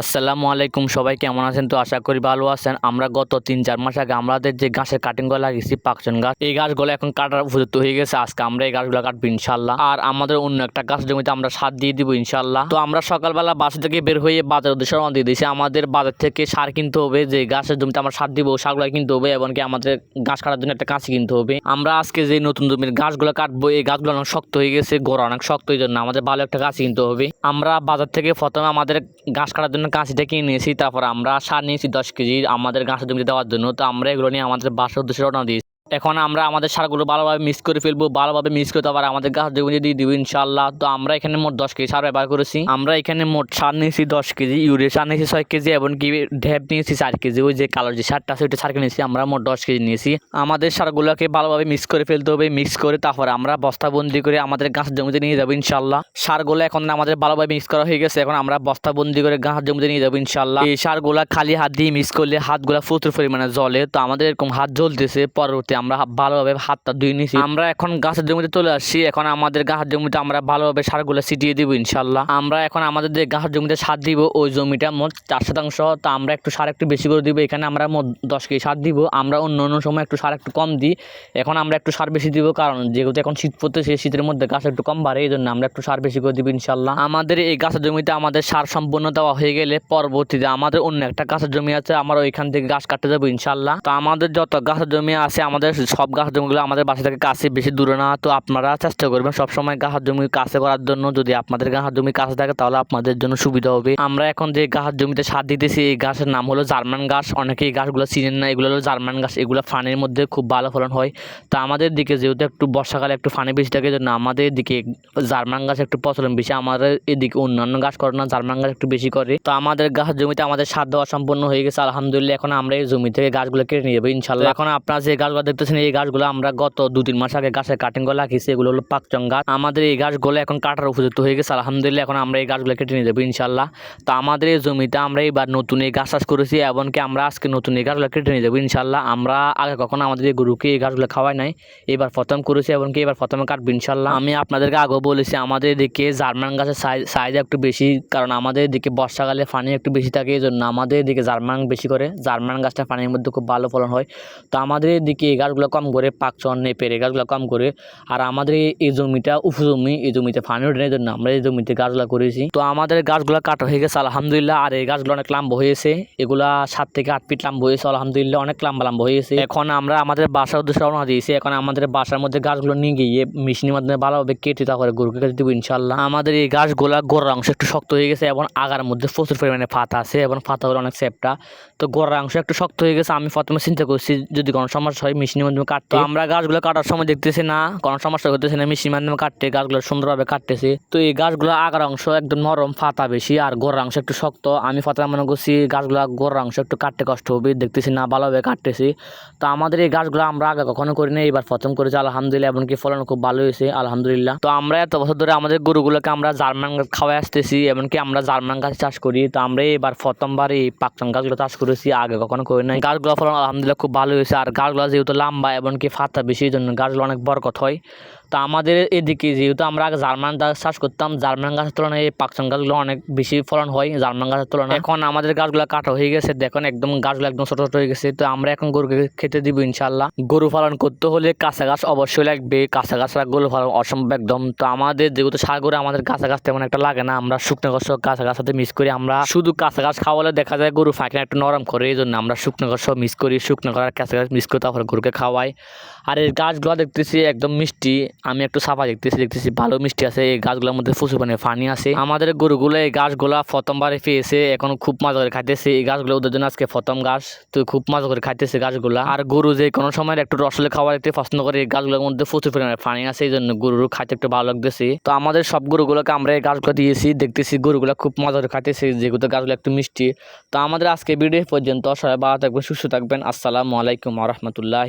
আসসালামু আলাইকুম, সবাই কেমন আছেন? তো আশা করি ভালো আছেন। আমরা গত তিন চার মাস আগে আমাদের যে গাছের কাটিংগুলো লাগিয়েছি, পাকচন গাছ, এই গাছগুলো এখন কাটার উপযুক্ত হয়ে গেছে। আজকে আমরা এই গাছগুলো কাটবো ইনশাল্লাহ আর আমাদের অন্য একটা গাছ জমিতে আমরা সার দিয়ে দিব ইনশাল্লাহ তো আমরা সকালবেলা বাসা থেকে বের হয়ে বাজার উদ্দেশ্যে রওনা দিয়ে দিয়েছি। আমাদের বাজার থেকে সার কিনতে হবে, যে গাছের জমিতে আমরা সার দিব সারগুলো কিনতে হবে এবং কি আমাদের গাছ কাটার জন্য একটা কাঁচি কিনতে হবে। আমরা আজকে যে নতুন জমির গাছগুলো কাটবো, এই গাছগুলো অনেক শক্ত হয়ে গেছে, গোড়া অনেক শক্ত, এই জন্য আমাদের ভালো একটা কাঁচি কিনতে হবে। আমরা বাজার থেকে প্রথমে আমাদের গাছ কাটার জন্য কাঁচিটা কিনে নিয়েছি, তারপর আমরা সার নিয়েছি দশ কেজি আমাদের গাছের জমিতে দেওয়ার জন্য। তো আমরা এগুলো নিয়ে আমাদের বাসার উদ্দেশ্যে রওনা দিয়েছি। এখন আমরা আমাদের সারগুলো ভালোভাবে মিক্স করে ফেলব, ভালোভাবে মিক্স করে আবার আমাদের গাছ জমিতে দিয়ে দিব ইনশাল্লাহ তো আমরা এখানে মোট দশ কেজি সার ব্যবহার করেছি। আমরা এখানে মোট সার নিয়েছি দশ কেজি, ইউরিয়া সার নিয়েছি ছয় কেজি এবং কি ঢেপ নিয়েছি চার কেজি। ওই যে কালো যে সারটা আছে, ওইটা সার নিয়েছি, আমরা মোট দশ কেজি নিয়েছি। আমাদের সারগুলোকে ভালোভাবে মিক্স করে ফেলতে হবে মিক্স করে তারপর আমরা বস্তাবন্দি করে আমাদের গাছ জমিতে নিয়ে যাব ইনশাল্লাহ সারগুলো এখন আমাদের ভালোভাবে মিক্স করা হয়ে গেছে, এখন আমরা বস্তাবন্দি করে গাছ জমিতে নিয়ে যাব ইনশাল্লাহ এই সারগুলা খালি হাত দিয়ে মিক্স করলে হাতগুলা প্রচুর পরিমাণে জলে তো আমাদের এরকম হাত জ্বলতেছে, পরবর্তী আমরা ভালোভাবে হাতটা ধুয়ে নিয়েছি আমরা এখন গাছের জমিতে চলে আসছি। এখন আমাদের গাছের জমিতে আমরা ভালোভাবে সারগুলো ছিটিয়ে দিব ইনশাল্লাহ আমরা এখন আমাদের যে গাছের জমিতে সার দিব, ওই জমিটা মোট চার শতাংশ। তো আমরা একটু সার একটু বেশি করে দিব, এখানে আমরা মোট দশ কেজি সার দিব। আমরা অন্য অন্য সময় একটু সার একটু কম দিই। এখন আমরা একটু সার বেশি দিব কারণ যেহেতু এখন শীত পড়তেছে শীতের মধ্যে গাছ একটু কম বাড়ে এই জন্য আমরা একটু সার বেশি করে দিব ইনশাল্লাহ আমাদের এই গাছের জমিতে আমাদের সার সম্পূর্ণ দেওয়া হয়ে গেলে পরবর্তীতে আমাদের অন্য একটা গাছের জমি আছে, আমরা ওইখান থেকে গাছ কাটতে যাব ইনশাল্লাহ তো আমাদের যত গাছের জমি আছে, আমাদের সব গাছ জমিগুলো আমাদের বাসা থেকে কাছে, বেশি দূরে না। তো আপনারা চেষ্টা করবেন সবসময় গাছের জমি কাছে করার জন্য। যদি আপনাদের গাছের জমি কাছে থাকে, তাহলে আপনাদের জন্য সুবিধা হবে। আমরা এখন যে গাছের জমিতে সার দিতেছি, এই গাছের নাম হলো জার্মান গাছ। অনেকে এই গাছগুলো চিনেন না, এগুলো হলো জার্মান গাছ। এগুলো ফানের মধ্যে খুব ভালো ফলন হয়। তো আমাদের দিকে যেহেতু একটু বর্ষাকালে একটু ফানি বেশি থাকে জন্য আমাদের দিকে জার্মান গাছ একটু প্রচলন বেশি। আমাদের এদিকে অন্যান্য গাছ করে না, জার্মান গাছ একটু বেশি করে। তো আমাদের গাছ জমিতে আমাদের সার দেওয়া সম্পূর্ণ হয়ে গেছে। আলহামদুলিল্লাহ, এখন আমরা এই জমি থেকে গাছগুলো কেটে নিয়ে যাব ইনশাল্লাহ এখন আপনারা যে গাছগুলো দেখতেছেন এই গাছগুলো আমরা গত দু তিন মাস আগে গাছের কাটিং করে লাগিয়েছি, এগুলো হলো পাকচং গাছ। আমাদের এই গাছগুলো এখন কাটার উপযুক্ত হয়ে গেছে। আলহামদুলিল্লাহ, এখন আমরা এই গাছগুলো কেটে নিয়ে যাব ইনশাল্লাহ তো আমাদের এই জমিতে আমরা এবার নতুন এই গাছ চাষ করেছি, এমনকি আমরা আজকে নতুন এই গাছগুলো কেটে নিয়ে যাব ইনশাল্লাহ আমরা আগে কখনো আমাদের এই গরুকে এই গাছগুলো খাওয়াই নাই, এবার প্রথম করেছি এমনকি এবার প্রথমে কাটবো ইনশাল্লাহ আমি আপনাদেরকে আগেও বলেছি, আমাদের এদিকে জার্মান গাছের সাইজ একটু বেশি, কারণ আমাদের এদিকে বর্ষাকালে পানি একটু বেশি থাকে এই জন্য আমাদের এদিকে জার্মান বেশি করে। জার্মান গাছটা পানির মধ্যে খুব ভালো ফলন হয়। তো আমাদের এদিকে এই গাছগুলো কম করে পাকচন নেপের এই গাছগুলো কম করে, আর আমাদের এই- জমিটা উপজমি, এই জমিতে পানি ওঠে জন্য আমরা এই জমিতে গাছগুলো করেছি। তো আমাদের গাছগুলো কাটা হয়ে গেছে, আলহামদুলিল্লাহ, আর এই গাছগুলো অনেক লাম্ব হয়েছে এগুলা সাত থেকে আট ফিট লাম্ব হয়েছে, আলহামদুলিল্লাহ, অনেক লাম্বা লাম্বা হয়েছে এখন আমরা আমাদের বাসার উদ্দেশ্যে রওনা দিয়েছি। এখন আমাদের বাসার মধ্যে গাছগুলো নিয়ে গিয়ে মেশিনের মাধ্যমে ভালোভাবে কেটে তারপরে গরুকে কেটে দেবো ইনশাল্লাহ আমাদের এই গাছগুলা গোড়ার অংশ একটু শক্ত হয়ে গেছে এবং আগার মধ্যে প্রচুর পরিমাণে ফাতা আছে এবং ফাতাগুলো অনেক সেপটা তো গোড়ার অংশ একটু শক্ত হয়ে গেছে, আমি প্রথমে চিন্তা করছি যদি কোনো সমস্যা হয় মেশিনের মাধ্যমে কাটতে। আমরা গাছগুলো কাটার সময় দেখতেছি না কোনো সমস্যা করতেছি না মেশিনের মাধ্যমে কাটতে গাছগুলো সুন্দরভাবে কাটতেছি। তো এই গাছগুলো আগার অংশ একদম নরম ফাতা বেশি আর গোড়ার অংশ একটু শক্ত। আমি প্রথমে মনে করছি গাছগুলো গোড়ার অংশ একটু কাটতে কষ্ট হবে দেখতেছি না ভালোভাবে কাটতেছি। তো আমাদের এই গাছগুলো আমরা আগে কখনো করি না এবার প্রথম করেছি আলহামদুলিল্লাহ এমনকি ফলন খুব ভালো হয়েছে আলহামদুলিল্লাহ। তো আমরা এত বছর ধরে আমাদের গরুগুলোকে আমরা জার্মান গাছ খাওয়াই আসতেছি এমনকি আমরা জার্মান গাছ চাষ করি। তো আমরা এবার প্রথমবার এই পাকচান গাছগুলো চাষ করেছি আগে কখনো করি নাই। গাছগুলো ফলন আলহামদুলিল্লাহ খুব ভালো হয়েছে আর গাছগুলো যেহেতু লম্বা এমনকি ফাতা বেশি জন্য গাছগুলো অনেক বরকত হয়। তো আমাদের এদিকে যেহেতু আমরা আগে জার্মান গাছ চাষ করতাম, জার্মান গাছের তুলনায় এই পাকচান গাছগুলো অনেক বেশি ফলন হয়, জার্মান গাছের তুলনায়। এখন আমাদের গাছগুলো কাটা হয়ে গেছে, দেখুন একদম গাছগুলো একদম ছোট ছোট হয়ে গেছে, তো আমরা এখন গরুকে খেতে দিব ইনশাল্লাহ গরু পালন করতে হলে কাঁচা গাছ অবশ্যই লাগবে, কাঁচা গাছ গরু পালন অসম্ভব একদম। তো আমাদের যেহেতু সার গরু আমাদের কাঁচা গাছ তেমন একটা লাগে না, আমরা শুকনো গাছ কাঁচা গাছ সাথে মিক্স করি, আমরা শুধু কাঁচা গাছ খাওয়ালে দেখা যায় গরু ফাঁকিনা একটু নরম করে, এই জন্য আমরা শুকনো গাছ সহ মিক্স করি, শুকনো করার কাঁচা গাছ মিক্স করে তারপরে গরুকে খাওয়াই। আর এই গাছগুলো দেখতেছি একদম মিষ্টি আমি একটু সাফা দেখতেছি দেখতেছি ভালো মিষ্টি আছে, এই গাছগুলোর মধ্যে প্রচুর মানে পানি আছে। আমাদের গরুগুলো এই গাছগুলা প্রথমবারে পেয়েছে, এখন খুব মজা করে খাইতেছে। এই গাছগুলো ওদের জন্য আজকে প্রথম গাছ, তো খুব মজা করে খাইতেছে গাছগুলা। আর গরু যে কোনো সময় একটু রসলে খাওয়া দেখতে পছন্দ করে, এই গাছগুলোর মধ্যে প্রচুর পরিমাণে পানি আছে, এই জন্য গরুর খাইতে একটু ভালো লাগতেছে। তো আমাদের সব গরুগুলোকে আমরা এই গাছগুলো দিয়েছি, দেখতেছি গরুগুলো খুব মজা করে খাইতেছে, যেহেতু গাছগুলো একটু মিষ্টি। তো আমাদের আজকে ভিডিও পর্যন্ত, সবাই ভালো থাকবেন, সুস্থ থাকবেন। আসসালামু আলাইকুম রহমতুল্লাহ